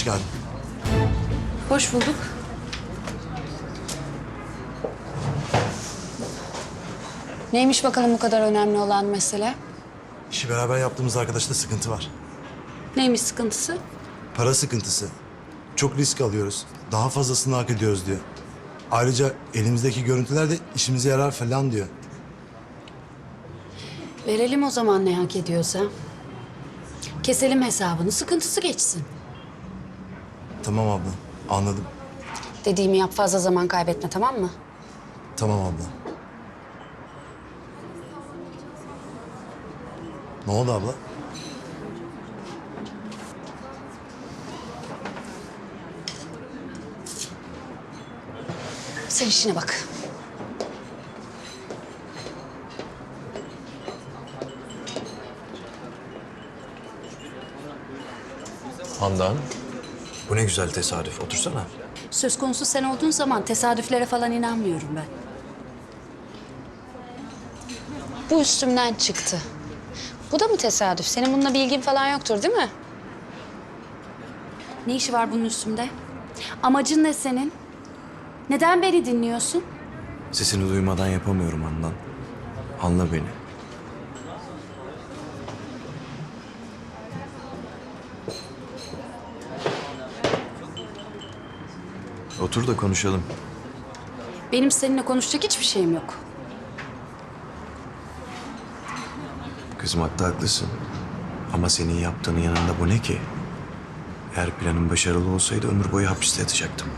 hoş geldin. Hoş bulduk. Neymiş bakalım bu kadar önemli olan mesele? İşi beraber yaptığımız arkadaşta sıkıntı var. Neymiş sıkıntısı? Para sıkıntısı. Çok risk alıyoruz. Daha fazlasını hak ediyoruz diyor. Ayrıca elimizdeki görüntüler de işimize yarar falan diyor. Verelim o zaman ne hak ediyorsa. Keselim hesabını, sıkıntısı geçsin. Tamam abla, anladım. Dediğimi yap, fazla zaman kaybetme tamam mı? Tamam abla. Ne oldu abla? Sen işine bak. Handan. Bu ne güzel tesadüf. Otursana. Söz konusu sen olduğun zaman tesadüflere falan inanmıyorum ben. Bu üstümden çıktı. Bu da mı tesadüf? Senin bununla bir ilgin falan yoktur değil mi? Ne işi var bunun üstümde? Amacın ne senin? Neden beni dinliyorsun? Sesini duymadan yapamıyorum Handan. Anla beni. Otur da konuşalım. Benim seninle konuşacak hiçbir şeyim yok. Kızmakta haklısın. Ama senin yaptığının yanında bu ne ki? Eğer planın başarılı olsaydı ömür boyu hapiste yatacaktım.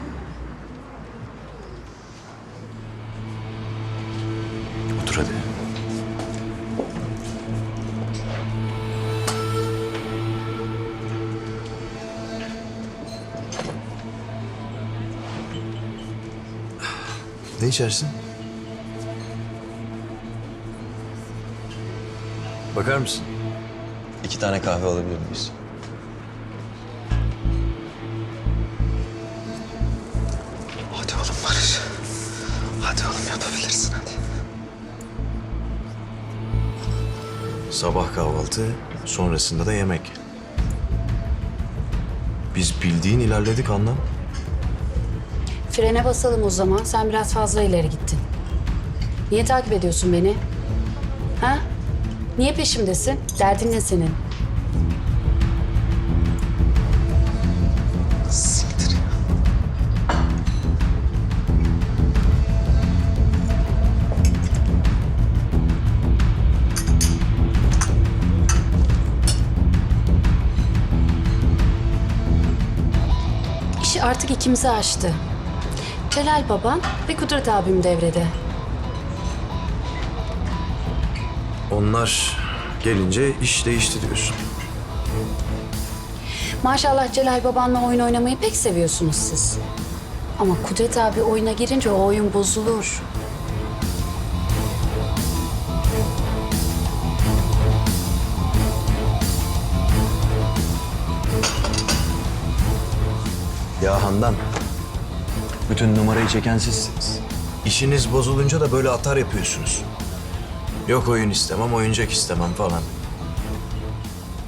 İçersin? Bakar mısın? İki tane kahve alabilir miyiz? Hadi oğlum Barış. Hadi oğlum yapabilirsin hadi. Sabah kahvaltı, sonrasında da yemek. Biz bildiğin ilerledik anlam. Frene basalım o zaman. Sen biraz fazla ileri gittin. Niye takip ediyorsun beni? Ha? Niye peşimdesin? Derdin ne senin? Siktir ya. İşi artık ikimizi aştı. Celal baban ve Kudret abim devrede. Onlar gelince iş değişti diyorsun. Maşallah Celal babanla oyun oynamayı pek seviyorsunuz siz. Ama Kudret abi oyuna girince o oyun bozulur. Ya Handan, bütün numarayı çeken sizsiniz. İşiniz bozulunca da böyle atar yapıyorsunuz. Yok oyun istemem, oyuncak istemem falan.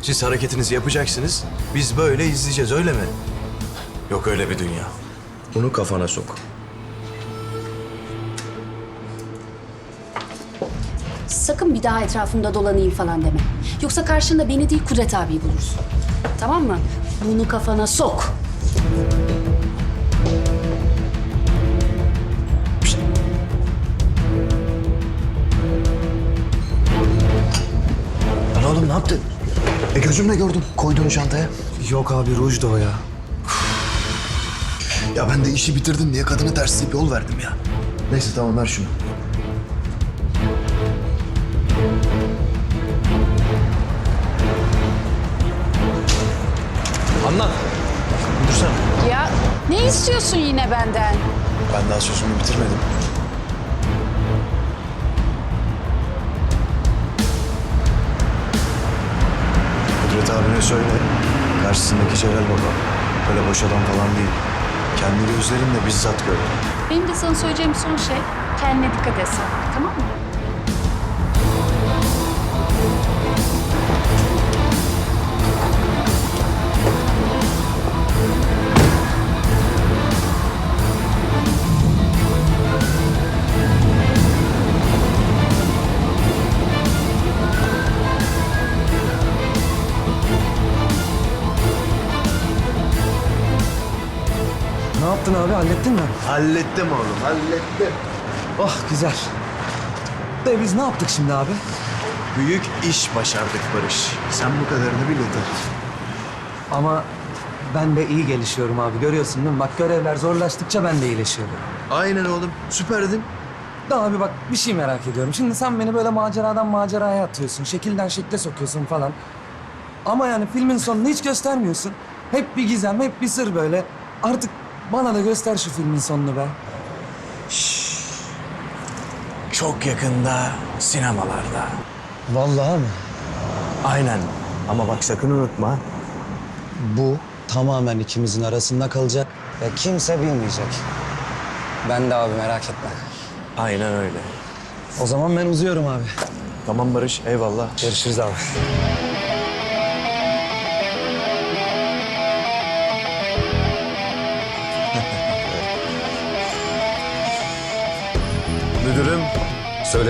Siz hareketinizi yapacaksınız, biz böyle izleyeceğiz öyle mi? Yok öyle bir dünya. Bunu kafana sok. Sakın bir daha etrafımda dolanayım falan deme. Yoksa karşında beni değil Kudret abiyi bulursun. Tamam mı? Bunu kafana sok. Gözümle gördüm koyduğun çantaya. Yok abi ruj da o ya. Ya ben de işi bitirdin diye kadını tersleyip yol verdim ya. Neyse tamam ver şunu. Handan, dursana. Ya ne istiyorsun yine benden? Ben daha sözümü bitirmedim. Abine söyle. Karşısındaki Celal Baba. Öyle boş adam falan değil. Kendi gözlerimle bizzat gördüm. Benim de sana söyleyeceğim son şey kendine dikkat et abi? Hallettin mi? Hallettim oğlum, hallettim. Oh güzel. De biz ne yaptık şimdi abi? Büyük iş başardık Barış. Sen bu kadarını bil yeter. Ama ben de iyi gelişiyorum abi. Görüyorsun değil mi? Bak görevler zorlaştıkça ben de iyileşiyorum. Aynen oğlum, süperdin. Da abi bak bir şey merak ediyorum. Şimdi sen beni böyle maceradan maceraya atıyorsun. Şekilden şekle sokuyorsun falan. Ama yani filmin sonunu hiç göstermiyorsun. Hep bir gizem, hep bir sır böyle. Artık bana da göster şu filmin sonunu be. Çok yakında sinemalarda. Vallahi mi? Aynen. Ama bak sakın unutma. Bu tamamen ikimizin arasında kalacak ve kimse bilmeyecek. Ben de abi merak etme. Aynen öyle. O zaman ben uzuyorum abi. Tamam Barış, eyvallah. Görüşürüz abi.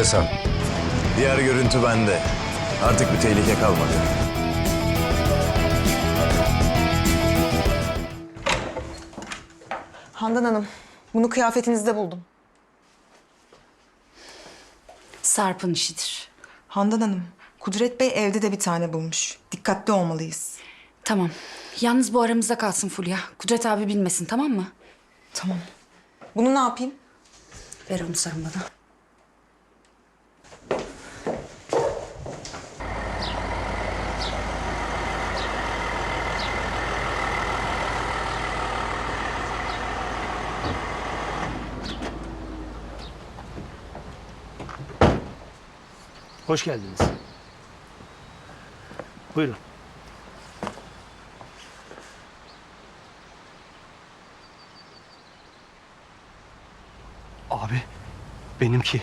Söylesem. diğer görüntü bende. Artık bir tehlike kalmadı. Handan Hanım, bunu kıyafetinizde buldum. Sarp'ın işidir. Handan Hanım, Kudret Bey evde de bir tane bulmuş. Dikkatli olmalıyız. Tamam. Yalnız bu aramızda kalsın Fulya. Kudret abi bilmesin tamam mı? Tamam. Bunu ne yapayım? Ver onu bana. Hoş geldiniz. Buyurun. Abi, benimki.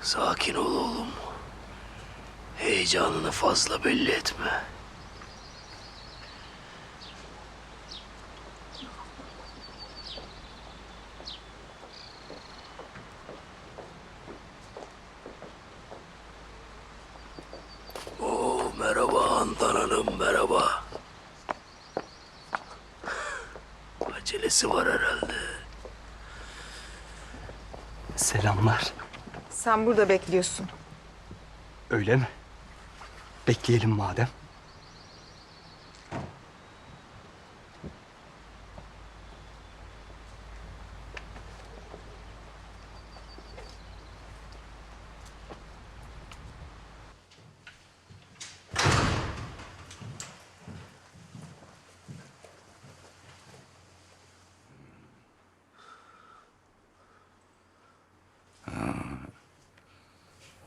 Sakin ol oğlum. Heyecanını fazla belli etme. Oo, merhaba Handan Hanım, merhaba. Acelesi var herhalde. Selamlar. Sen burada bekliyorsun. Öyle mi? Bekleyelim madem.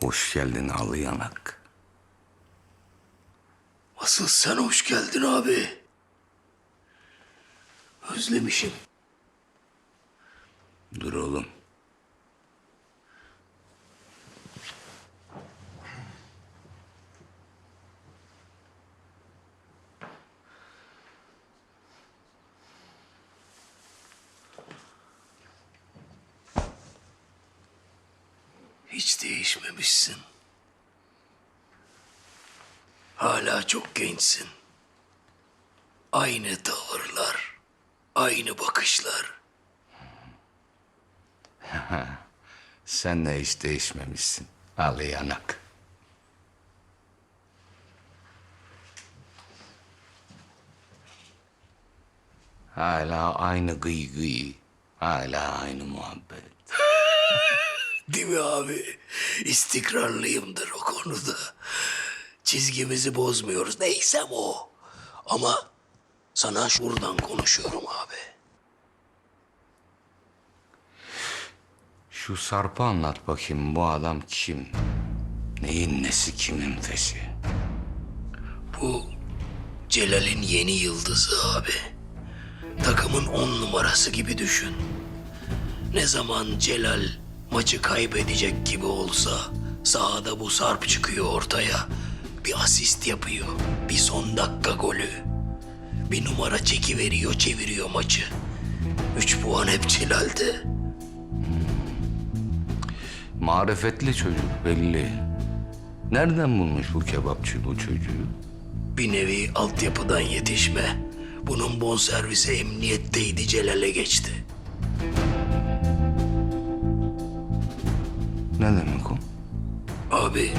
Hoş geldin alı yanak. Asıl sen hoş geldin abi. Özlemişim. Dur oğlum. Değişmemişsin. Hala çok gençsin. Aynı tavırlar, aynı bakışlar. Sen de hiç değişmemişsin. Alı yanak. Hala aynı gıy gıy. Hala aynı muhabbet. Değil mi abi? İstikrarlıyımdır o konuda. Çizgimizi bozmuyoruz. Neysem o. Ama sana şuradan konuşuyorum abi. Şu Sarp'ı anlat bakayım bu adam kim? Neyin nesi kimin fesi? Bu Celal'in yeni yıldızı abi. Takımın on numarası gibi düşün. Ne zaman Celal maçı kaybedecek gibi olsa sahada bu Sarp çıkıyor ortaya. Bir asist yapıyor. Bir son dakika golü. Bir numara çekiveriyor, çeviriyor maçı. Üç puan hep Celal'de. Marifetli çocuk belli. Nereden bulmuş bu kebapçı bu çocuğu? Bir nevi altyapıdan yetişme. Bunun bonservisi emniyetteydi Celal'e geçti. Ne demek o? Abi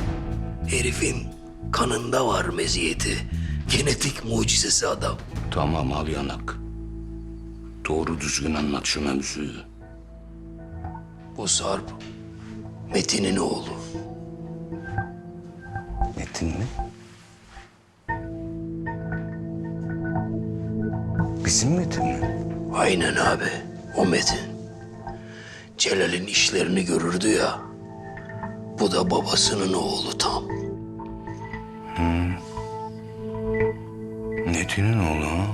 herifin kanında var meziyeti. Genetik mucizesi adam. Tamam al yanak. Doğru düzgün anlat şu mevzuyu. Bu Sarp Metin'in oğlu. Metin mi? Bizim Metin mi? Aynen abi o Metin. Celal'in işlerini görürdü ya. Bu da babasının oğlu tam. Metin'in oğlu ha?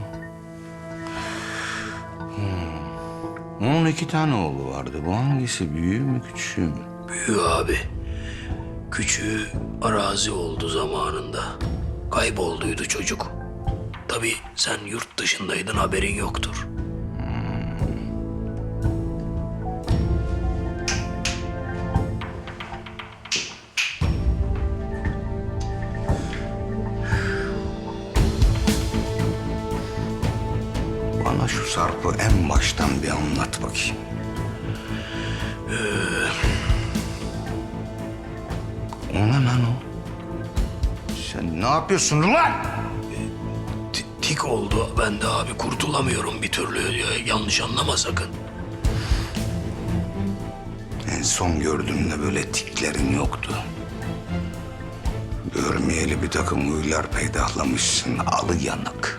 Hmm. Onun iki tane oğlu vardı. Bu hangisi büyüğü mü küçüğü mü? Büyüğü abi. Küçüğü arazi oldu zamanında. Kaybolduydu çocuk. Tabii sen yurt dışındaydın haberin yoktur. Bana şu Sarp'ı en baştan bir anlat bakayım. O ne lan o? Sen ne yapıyorsun ulan? T- tik oldu. Ben de abi kurtulamıyorum bir türlü. Ya, yanlış anlama sakın. En son gördüğümde böyle tiklerin yoktu. Görmeyeli bir takım huylar peydahlamışsın alı yanık.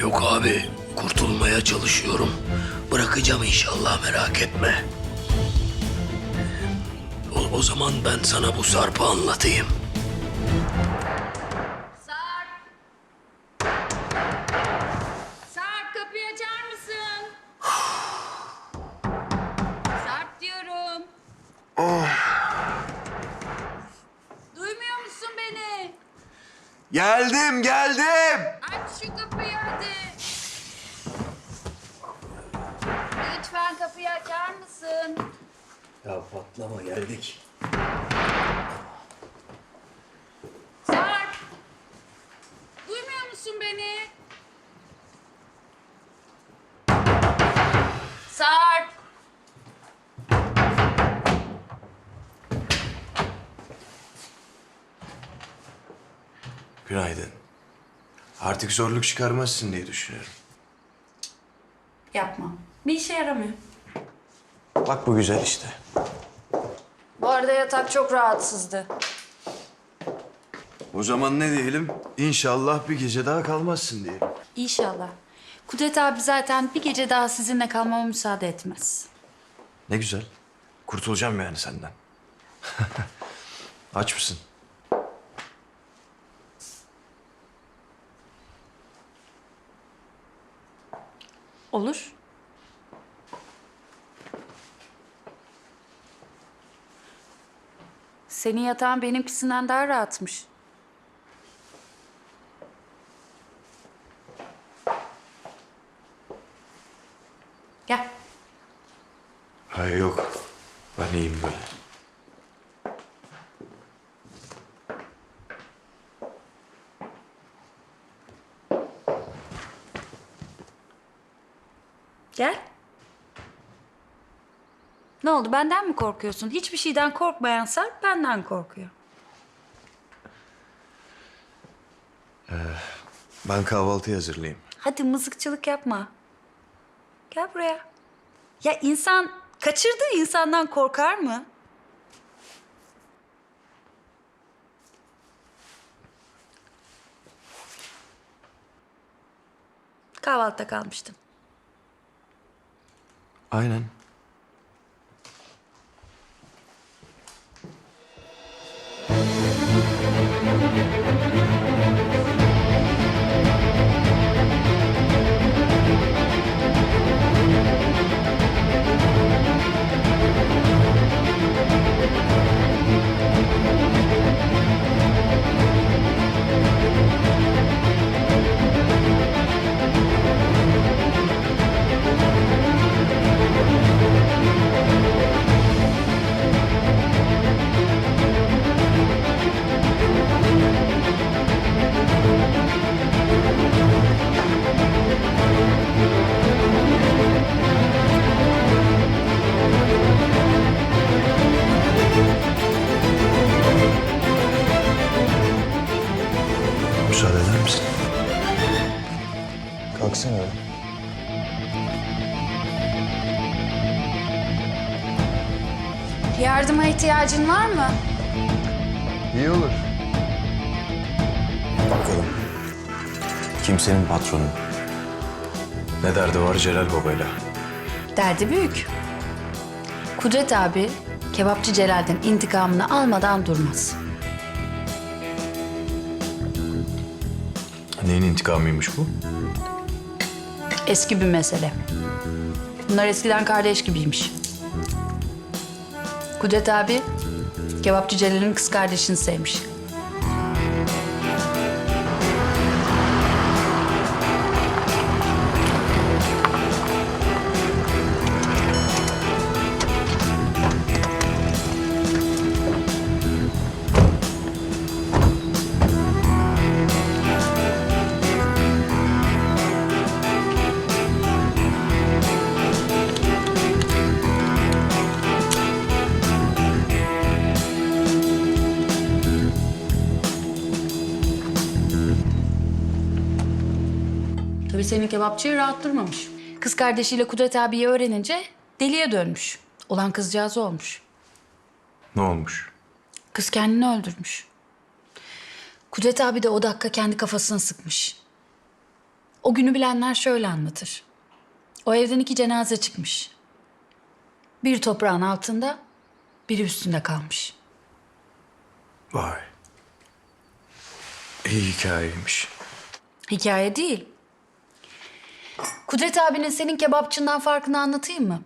Yok abi. Kurtulmaya çalışıyorum. Bırakacağım inşallah merak etme. O, o zaman ben sana bu Sarp'ı anlatayım. Sarp! Sarp kapıyı açar mısın? Sarp diyorum. Duymuyor musun beni? Geldim, geldim. Aç şu kapıyı hadi. Lütfen kapıyı açar mısın? Ya patlama geldik. Sarp! Duymuyor musun beni? Sarp! Günaydın. Artık zorluk çıkarmazsın diye düşünüyorum. Yapma. Bir işe yaramıyor. Bak bu güzel işte. Bu arada yatak çok rahatsızdı. O zaman ne diyelim? İnşallah bir gece daha kalmazsın diyelim. İnşallah. Kudret abi zaten bir gece daha sizinle kalmama müsaade etmez. Ne güzel. Kurtulacağım yani senden. Aç mısın? Olur. Senin yatağın benimkisinden daha rahatmış. Gel. Hayır yok. Ben iyiyim böyle. Gel. Ne oldu benden mi korkuyorsun? Hiçbir şeyden korkmayan Sarp benden korkuyor. Ben kahvaltıyı hazırlayayım. Hadi mızıkçılık yapma. Gel buraya. Ya insan kaçırdığı insandan korkar mı? Kahvaltıda kalmıştım. Aynen. İhtiyacın var mı? İyi olur. Bakalım. Kimsenin patronu. Ne derdi var Celal Baba'yla? Derdi büyük. Kudret abi kebapçı Celal'den intikamını almadan durmaz. Neyin intikamıymış bu? Eski bir mesele. Bunlar eskiden kardeş gibiymiş. Kudret abi kebapçı Celal'in kız kardeşini sevmiş. Senin kebapçıyı rahat durmamış. Kız kardeşiyle Kudret abiyi öğrenince deliye dönmüş. Olan kızcağız olmuş. Ne olmuş? Kız kendini öldürmüş. Kudret abi de o dakika kendi kafasını sıkmış. O günü bilenler şöyle anlatır. O evden iki cenaze çıkmış. Bir toprağın altında, biri üstünde kalmış. Vay. İyi hikayeymiş. Hikaye değil. Kudret abinin senin kebapçından farkını anlatayım mı?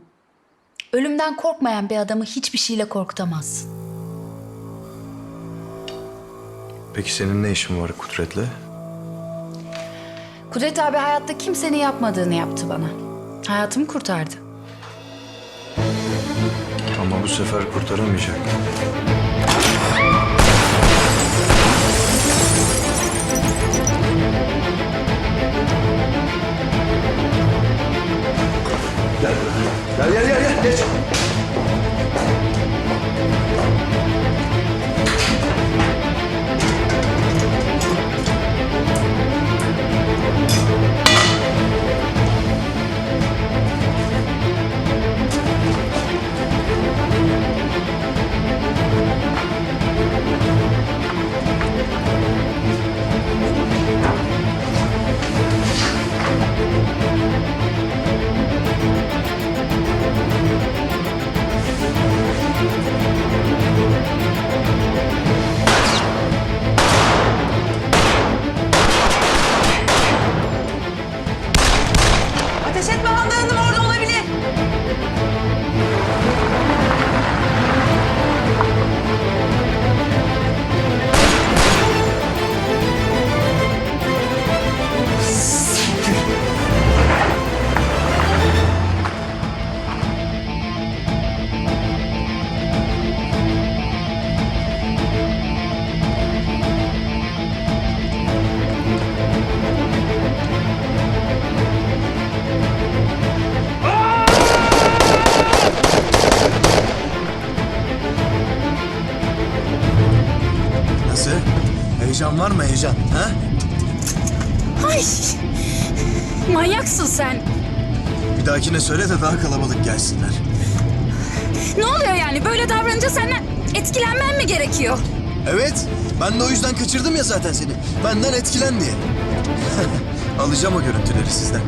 Ölümden korkmayan bir adamı hiçbir şeyle korkutamazsın. Peki senin ne işin var Kudret'le? Kudret abi hayatta kimsenin yapmadığını yaptı bana. Hayatımı kurtardı. Ama bu sefer kurtaramayacak. Gel gel gel gel geç. Heyecan var mı heyecan? Ha? Ay! Manyaksın sen. Bir dahakine söyle de daha kalabalık gelsinler. Ne oluyor yani? Böyle davranınca senden etkilenmem mi gerekiyor? Evet. Ben de o yüzden kaçırdım ya zaten seni. Benden etkilen diye. Alacağım o görüntüleri sizden.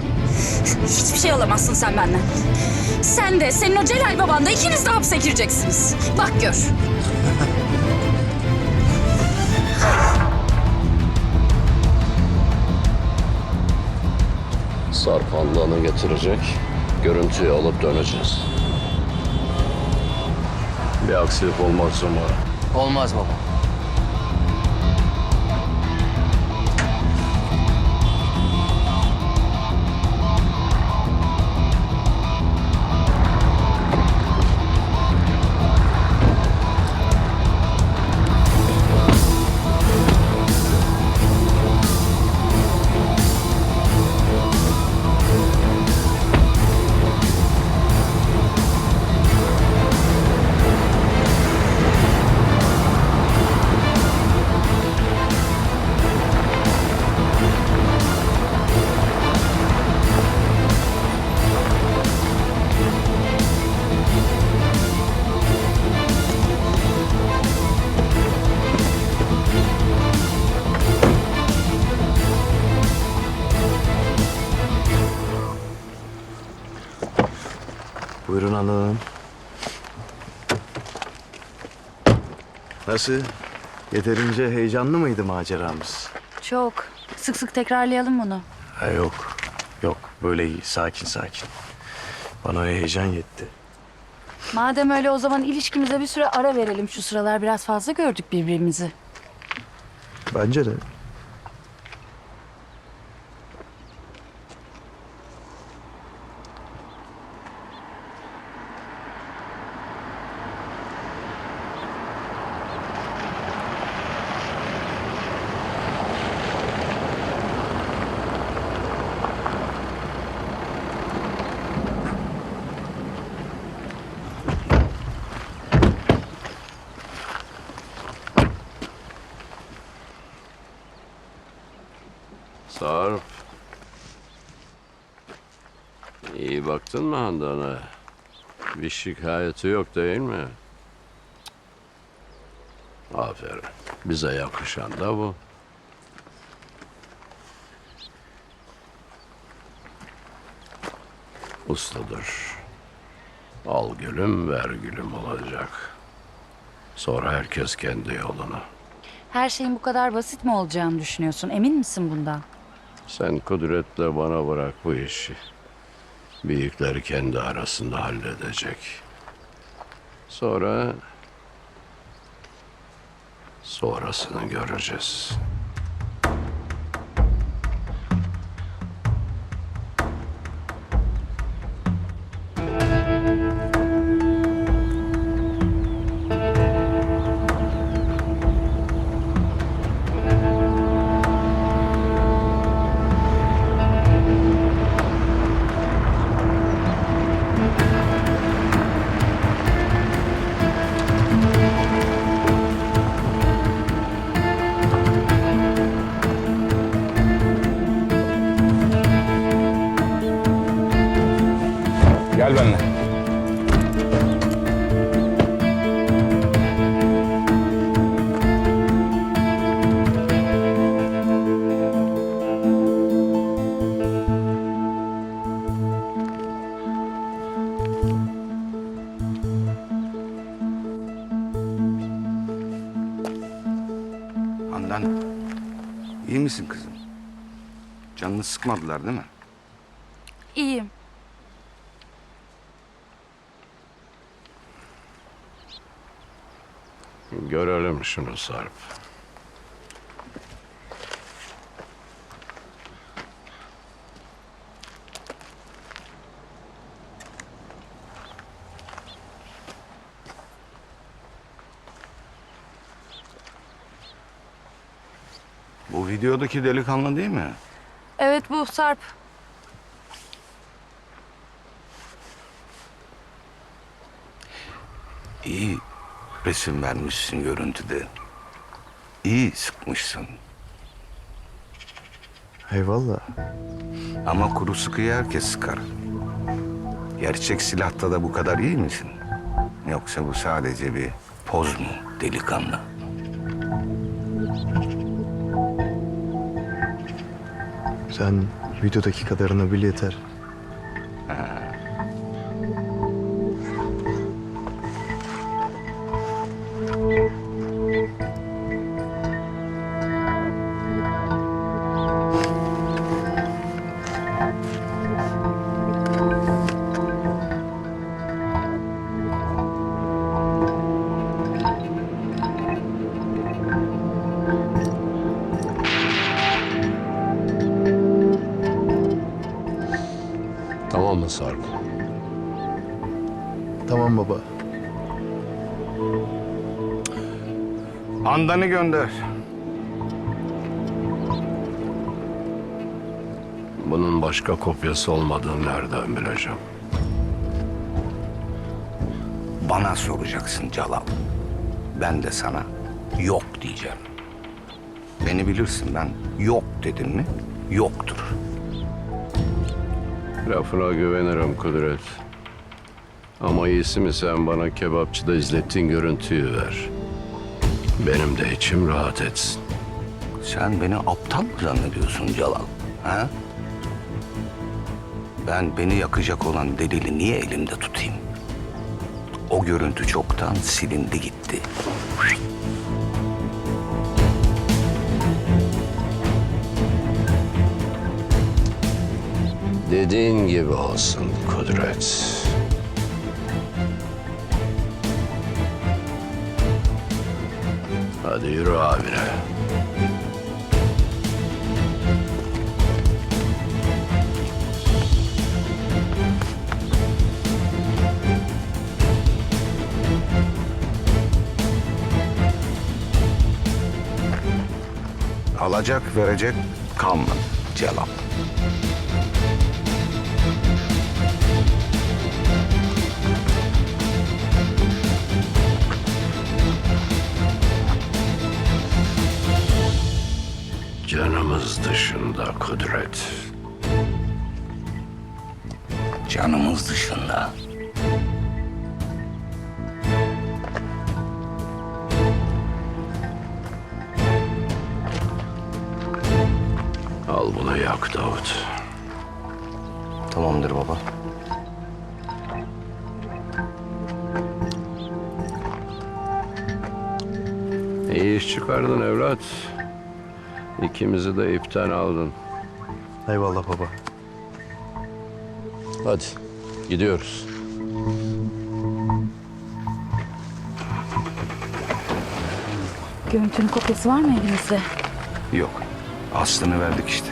Hiçbir şey alamazsın sen benden. Sen de, senin o Celal baban da ikiniz de hapse gireceksiniz. Bak gör. Sarpanlığını getirecek, görüntüyü alıp döneceğiz. Bir aksilik olmaz umarım. Olmaz baba. Handan Nasıl? Yeterince heyecanlı mıydı maceramız? Çok. Sık sık tekrarlayalım bunu. Ha, yok. Yok. Böyle iyi. Sakin sakin. Bana o heyecan yetti. Madem öyle o zaman ilişkimize bir süre ara verelim. Şu sıralar biraz fazla gördük birbirimizi. Bence de. Sarp. İyi baktın mı Handan'a? Bir şikayeti yok değil mi? Aferin. Bize yakışan da bu. Ustadır. Al gülüm ver gülüm olacak. Sonra herkes kendi yolunu. Her şeyin bu kadar basit mi olacağını düşünüyorsun? Emin misin bundan? Sen kudretle bana bırak bu işi. Büyükleri kendi arasında halledecek. Sonra... Sonrasını göreceğiz. Canını sıkmadılar değil mi? İyiyim. Görelim şunu Sarp. Bu videodaki delikanlı değil mi? Evet bu Sarp. İyi resim vermişsin görüntüde. İyi sıkmışsın. Eyvallah. Ama kuru sıkıyı herkes sıkar. Gerçek silahta da bu kadar iyi misin? Yoksa bu sadece bir poz mu delikanlı? Sen videodaki kadarını bil yeter. Handan'ı gönder. Bunun başka kopyası olmadığını nereden bileceğim? Bana soracaksın Calal. Ben de sana yok diyeceğim. Beni bilirsin ben yok dedim mi yoktur. Lafına güvenirim Kudret. Ama iyisi mi sen bana kebapçıda izlettiğin görüntüyü ver. Benim de içim rahat etsin. Sen beni aptal mı zannediyorsun Calal? Ha? Ben beni yakacak olan delili niye elimde tutayım? O görüntü çoktan silindi gitti. Dediğin gibi olsun Kudret. Hadi yürü abine. Alacak verecek kalmadı Celal. Canımız dışında Kudret. Canımız dışında. Al bunu yak Davut. Tamamdır baba. İyi iş çıkardın evlat. İkimizi de ipten aldın. Eyvallah baba. Hadi gidiyoruz. Görüntünün kopyası var mı elinizde? Yok. Aslını verdik işte.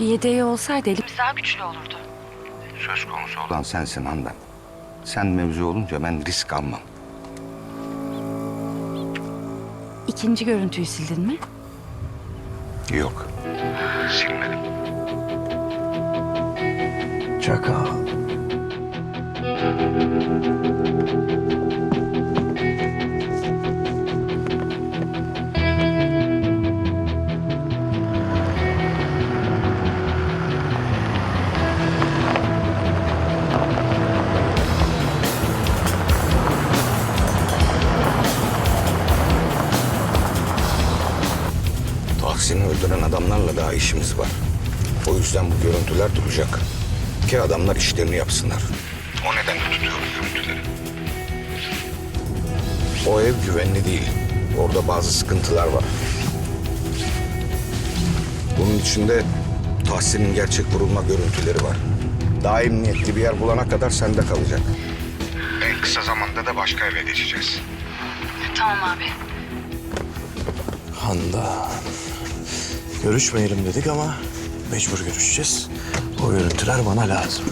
Bir yedeği olsaydı elim Söz konusu olan sensin Handan. Sen mevzu olunca ben risk almam. ikinci görüntüyü sildin mi? Yok. Silmedim. Çakal. Öldüren adamlarla daha işimiz var. O yüzden bu görüntüler duracak. Ki adamlar işlerini yapsınlar. O nedenle tutuyoruz görüntüleri. O ev güvenli değil. Orada bazı sıkıntılar var. Bunun içinde Tahsin'in gerçek vurulma görüntüleri var. Daha emniyetli bir yer bulana kadar sende kalacak. En kısa zamanda da başka eve geçeceğiz. Handa. Görüşmeyelim dedik ama mecbur görüşeceğiz. O görüntüler bana lazım.